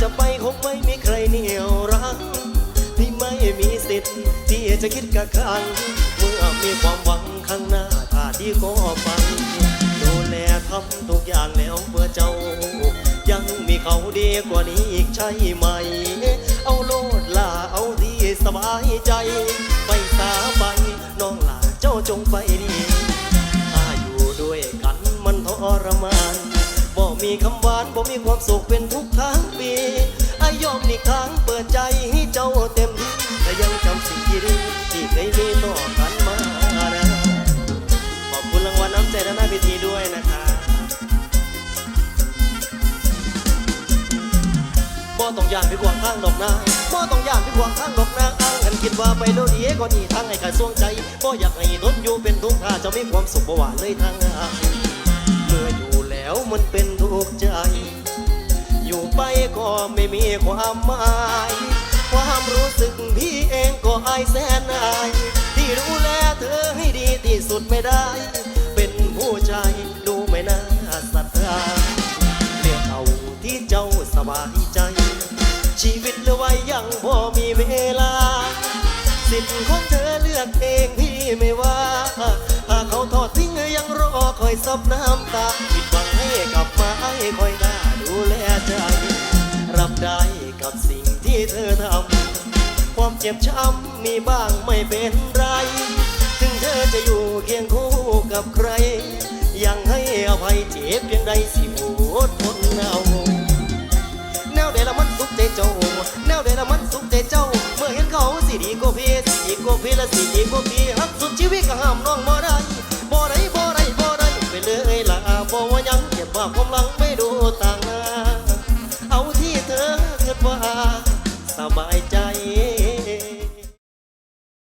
จะไปคงไม่มีใครเหนียวรั้งที่ไม่มีสิทธิ์ที่จะคิดกะคังเมื่อมีความหวังข้างหน้าถ้าที่ก็ฟัง ดูแลทำทุกอย่างแล้วเพื่อเจ้า ยังมีเขาดีกว่านี้อีกใช่ไหม เอาโลดล่าเอาที่สบายใจ มีคำหวานบ่มีความสุขเป็นทุกทั้งปีอายอมนี่ค้งเปิดใจให้เจ้าเต็มที่แต่ยังจำสิ่งที่ดีที่เคยมีต่อกันมานะขอบคุณรางวัลน้ำใจด้านหน้าพิธีด้วยนะคะบ่ต้องย่านไปกวางข้างดอกนางบ่ต้องย่านไปกวางข้างดอกนางอ้างกันคิดว่าไปโลดีก็นี่ทางให้ขาดสวงใจบ่อยากให้ทนอยู่เป็นทุกข์ถ้าจะมีความสุขบ่หวานเลยทางอ้าง แล้วมันเป็นทุกข์ใจ อยู่ไปก็ไม่มีความหมาย ความรู้สึกพี่เองก็อายแสนอาย ที่ดูแลเธอให้ดีที่สุดไม่ได้ เป็นผู้ชายดูไม่น่าศรัทธาเลือกเอาที่เจ้าสบายใจ ชีวิตเหลือไว้ยังพอมีเวลา สิทธิ์ของเธอเลือกเองพี่ อยซับน้ำตาผิดหวังให้กลับมาให้คอยหน้าดูแลใจ รับได้กับสิ่งที่เธอทำความเจ็บช้ำมีบ้างไม่เป็นไร ถึงเธอจะอยู่เคียงคู่กับใคร ยังให้อภัยเจ็บเพียงใดสิอดทนเอาแนวเดละมันสุขใจเจ้าแนวเดละมันสุขใจเจ้า เมื่อเห็นเขาสิดีกว่าพี่สิดีกว่าพี่และสิดีกว่าพี่ฮักสุดชีวิตก็ห้ามน้องบ่ได้บ่ได้ ฝากความหลังไม่ดูต่างหน้า